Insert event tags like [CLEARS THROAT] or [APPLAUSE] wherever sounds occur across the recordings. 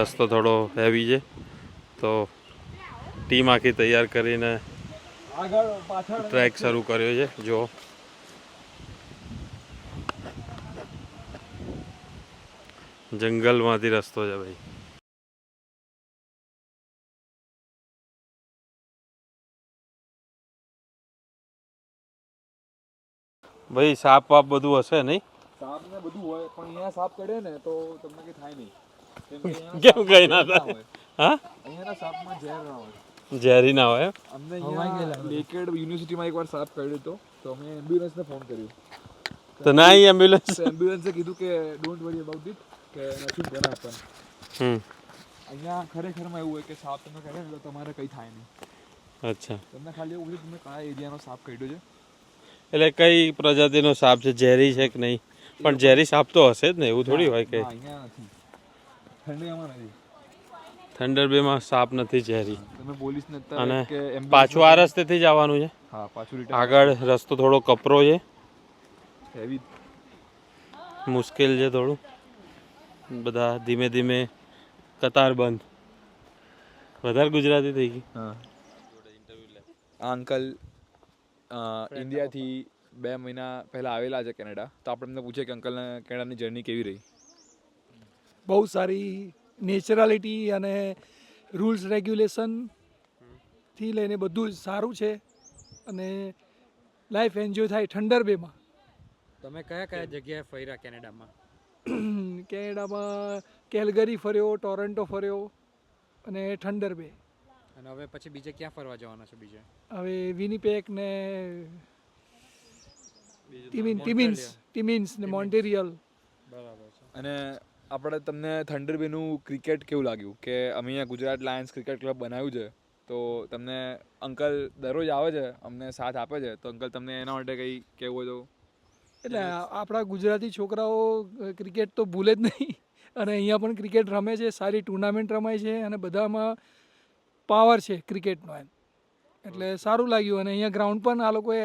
રસ્તો થોડો હેવી છે. તો ટીમ આખી તૈયાર કરીને ટ્રેક શરૂ કર્યો છે. જો જંગલમાંથી રસ્તો છે ભાઈ. ભાઈ સાપ વાપ બધું હશે નહીં? સાપ ને બધું હોય પણ અહીંયા સાપ કરે ને તો તમને કઈ થાય નહીં. કેમ કઈ ના થાય? હા? અહીંયા અહીંયાના સાપમાં ઝેર ના હોય. ઝેરી ના હોય એમ? અમને અહીંયા લેકેડ યુનિવર્સિટીમાં એકવાર સાપ કર્યો તો તો અમે એમ્બ્યુલન્સને ફોન કર્યો. તો ના એમ્બ્યુલન્સ એમ્બ્યુલન્સે કીધું કે ડોન્ટ વરી અબાઉટ ઇટ કે નથી ગણા પણ. હમ. અહીંયા ખરેખરમાં એવું હોય કે સાપ તમે કરે ને તો તમારે કંઈ થાય નહીં. અચ્છા. તમને ખાલી એવું પૂછ્યું તમે કયા એરિયાનો સાપ કર્યો છે? એટલે કઈ પ્રજાતિનો સાપ છે? ઝેરી છે કે નહીં? પણ ઝેરી સાપ તો હશે જ ને એવું થોડી હોય કે? ના, અહીંયા નથી. ઠંડીમાં નથી. થંડર બેમાં સાપ નથી ઝેરી. તમે પોલીસને અને અત્યારે કે પાછું આ રસ્તેથી જ આવવાનું છે? હા પાછું આગળ રસ્તો થોડો કપરો છે. હેવી મુશ્કેલ છે થોડું. બધા ધીમે ધીમે કતાર બંધ. વધારે ગુજરાતી થઈ ગઈ. હા. આ અંકલ ઇન્ડિયાથી બે મહિના પહેલા આવેલા છે કેનેડા. તો આપણે એમને પૂછીએ કે અંકલને કેનેડાની જર્ની કેવી રહી? બહુ સારી નેચરાલિટી અને રૂલ્સ રેગ્યુલેશનથી લઈને બધું જ સારું છે અને લાઈફ એન્જોય થાય ઠંડર બેમાં. તમે કયા કયા જગ્યાએ ફર્યા કેનેડામાં? [CLEARS THROAT] કેનેડામાં કેલગરી ફર્યો ટોરન્ટો ફર્યો અને ઠંડર બે. અને હવે પછી બીજે ક્યાં ફરવા જવાના છો બીજે? હવે વિનીપેક ને ટીમિન ટિમિન્સ ટિમિન્સ ને મોન્ટેરિયલ. બરાબર છે. અને આપણે તમને થંડર બેનું ક્રિકેટ કેવું લાગ્યું? કે અમે અહીંયા ગુજરાત લાયન્સ ક્રિકેટ ક્લબ બનાવ્યું છે તો તમને અંકલ દરરોજ આવે છે અમને સાથ આપે છે તો અંકલ તમને એના માટે કંઈ કહેવું હોય તો એટલે આપણા ગુજરાતી છોકરાઓ ક્રિકેટ તો ભૂલે જ નહીં. અને અહીંયા પણ ક્રિકેટ રમે છે સારી ટુર્નામેન્ટ રમાય છે અને બધામાં પાવર છે ક્રિકેટનો એમ. એટલે સારું લાગ્યું અને અહીંયા ગ્રાઉન્ડ પણ આ લોકોએ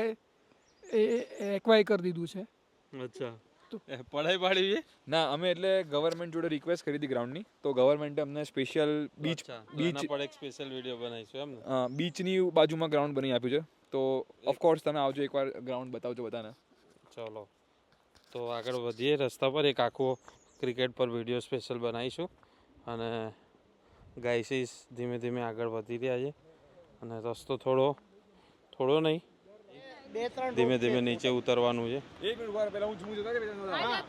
એક્વાય કરી દીધું છે. અચ્છા. પઢાઈ પાડી ના અમે એટલે ગવર્મેન્ટ જોડે રિક્વેસ્ટ કરી હતી ગ્રાઉન્ડની તો ગવર્મેન્ટે અમને સ્પેશિયલ બીચ બીચ બીચ પર એક સ્પેશિયલ વીડિયો બનાવીશું એમ બીચની બાજુમાં ગ્રાઉન્ડ બની આપ્યું છે. તો ઓફકોર્સ તમે આવજો એકવાર ગ્રાઉન્ડ બતાવજો બધાને. ચલો. તો આગળ વધીએ. રસ્તા પર એક આખો ક્રિકેટ પર વીડિયો સ્પેશિયલ બનાવીશું. અને ગાયસીસ ધીમે ધીમે આગળ વધી રહ્યા છે. અને રસ્તો થોડો થોડો નહીં. ધીમે ધીમે નીચે ઉતરવાનું છે. એક મિનિટ પહેલા હું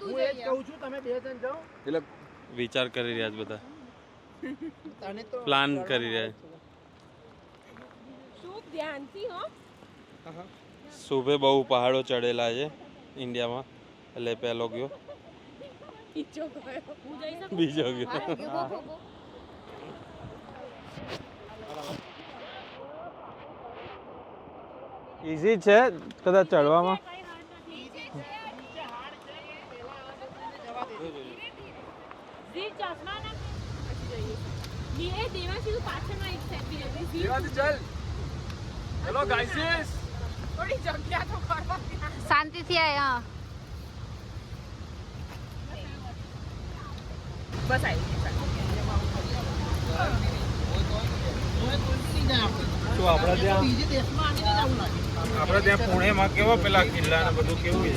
હું એ જ કહું છું તમે બે જાઓ. એટલે વિચાર કરી રહ્યા છે બધા. પ્લાન કરી રહ્યા છે. શુભ ધ્યાનથી હો. સુભે બહુ પહાડો ચડેલા છે. ઇન્ડિયામાં એટલે પહેલો ગયો ઈચ્છો ગયો હું જઈ શકું બીજો ગયો ઇઝી છે કદાચ ચડવામાં જી ચશ્મા ના પછી જઈએ ની એ દેવાશી તું પાછળમાં એક સેલ્ફી લેતી જી દેવાથી ચાલ હેલો ગાઈસીસ થોડી જગ્યા તો કરવા દે. શાંતિથી આય હા. બસ આવી આપણે ત્યાં પુણેમાં કેવા પેલા કિલ્લા ને બધું કેવું છે?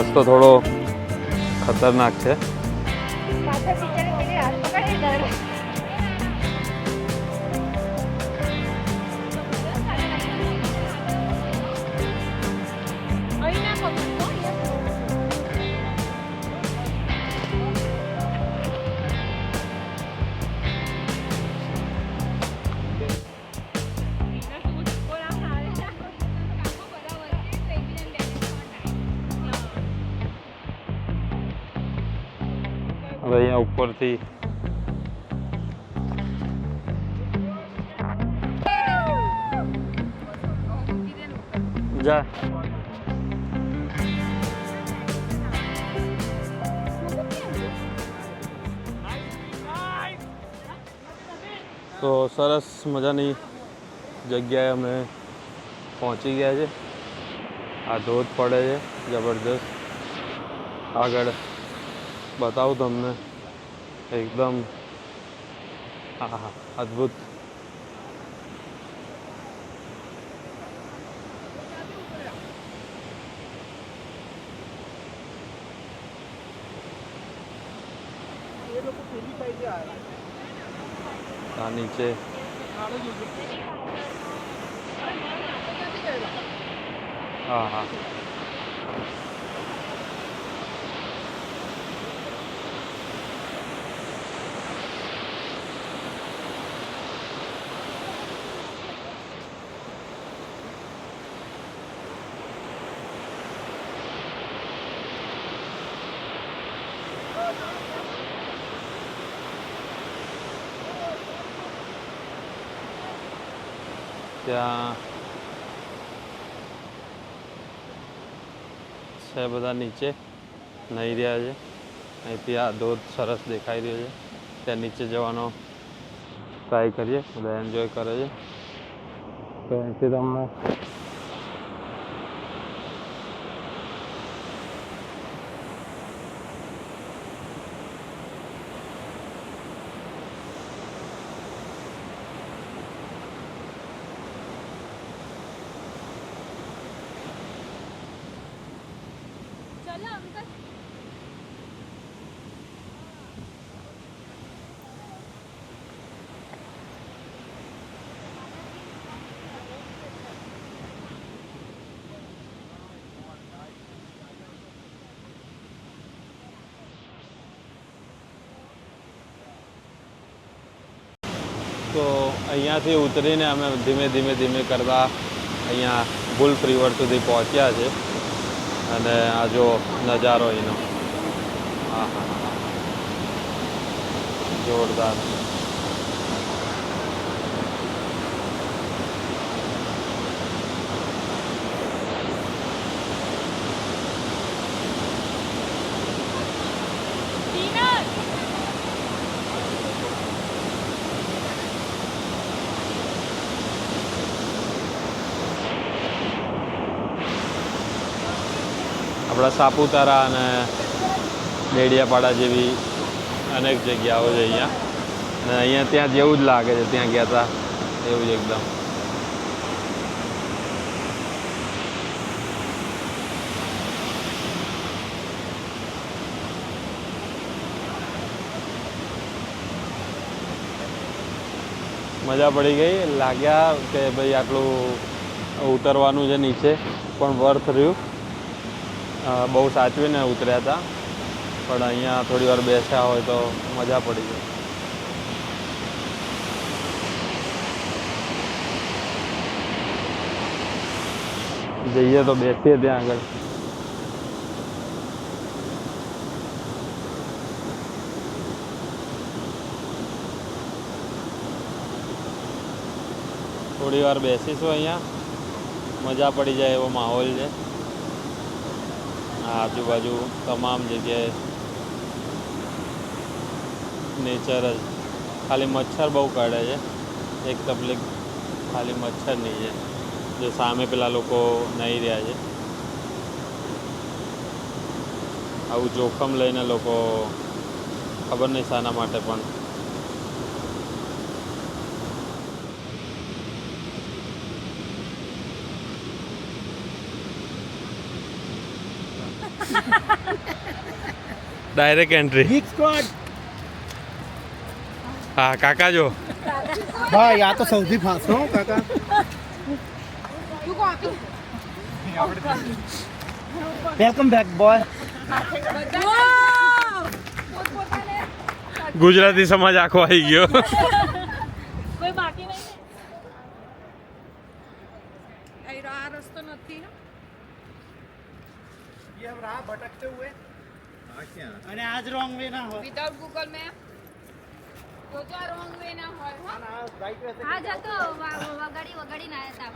રસ્તો થોડો ખતરનાક છે. હવે અહીંયા ઉપરથી જા તો સરસ મજાની જગ્યાએ અમે પહોંચી ગયા છે આ ધોધ પડે છે જબરદસ્ત આગળ બતાવું તમને. એકદમ હા અદ્ભુત. આ નીચે. હા હા ત્યાં છે બધા નીચે. નહીં રહ્યા છે. અહીંથી આ ધોધ સરસ દેખાઈ રહ્યો છે. ત્યાં નીચે જવાનો ટ્રાય કરીએ. બધા એન્જોય કરે છે. તો અહીંથી તમને ચલો અંકલ તો અહીંયાથી ઉતરીને અમે ધીમે ધીમે ધીમે કરતા અહીંયા બુલ પ્રિવર સુધી પહોંચ્યા છે અને આ જો નજારો એનો. હા હા જોરદાર. આપણા સાપુતારા અને ડેડિયાપાડા જેવી અનેક જગ્યાઓ છે અહીંયા. અને અહીંયા ત્યાં જેવું જ લાગે છે, ત્યાં ગયા હતા એવું જ એકદમ. મજા પડી ગઈ, લાગ્યા કે ભાઈ આટલું ઉતરવાનું છે નીચે, પણ વર્થ રહ્યું. बहु साचवी ने उतरिया था पर अँ थोड़ी वार बैसा हो तो मज़ा पड़ी जाए जाइए तो बैठिए ते आग थोड़ी वार बेसीस अँ मज़ा पड़ी जाए वो माहौल है આજુબાજુ તમામ જગ્યાએ નેચર જ. ખાલી મચ્છર બહુ કરડે છે. એક તકલીફ ખાલી મચ્છરની છે. જે સામે પેલા લોકો નહીં રહ્યા છે. આવું જોખમ લઈને લોકો ખબર નહીં શાના માટે પણ ડાયરેક્ટ એન્ટ્રી બિગ સ્ક્વોડ હા કાકા જો ભાઈ આ તો સૌથી ફાસ્ટ હો કાકા વેલકમ બેક બોય ગુજરાતી સમાજ આખો આવી ગયો વિધાઉટ ગૂગલ મેપ તો તો રોંગ વે ના હોય હો. જતો. વ- વગાડી વગાડીને આવ્યા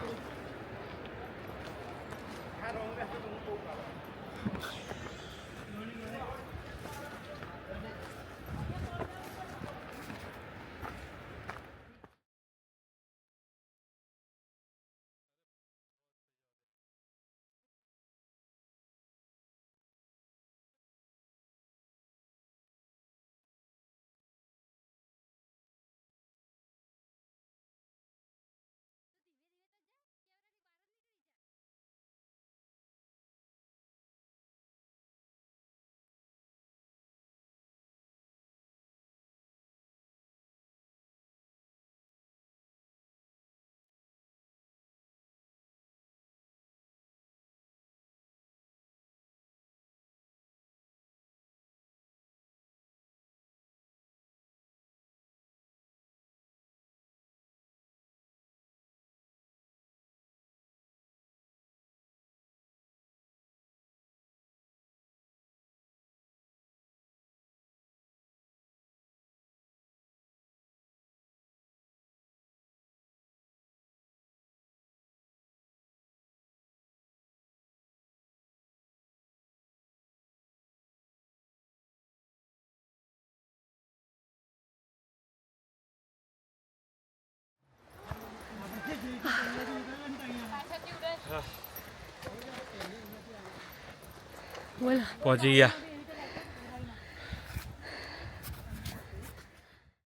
હતા આપણે પહોંચી ગયા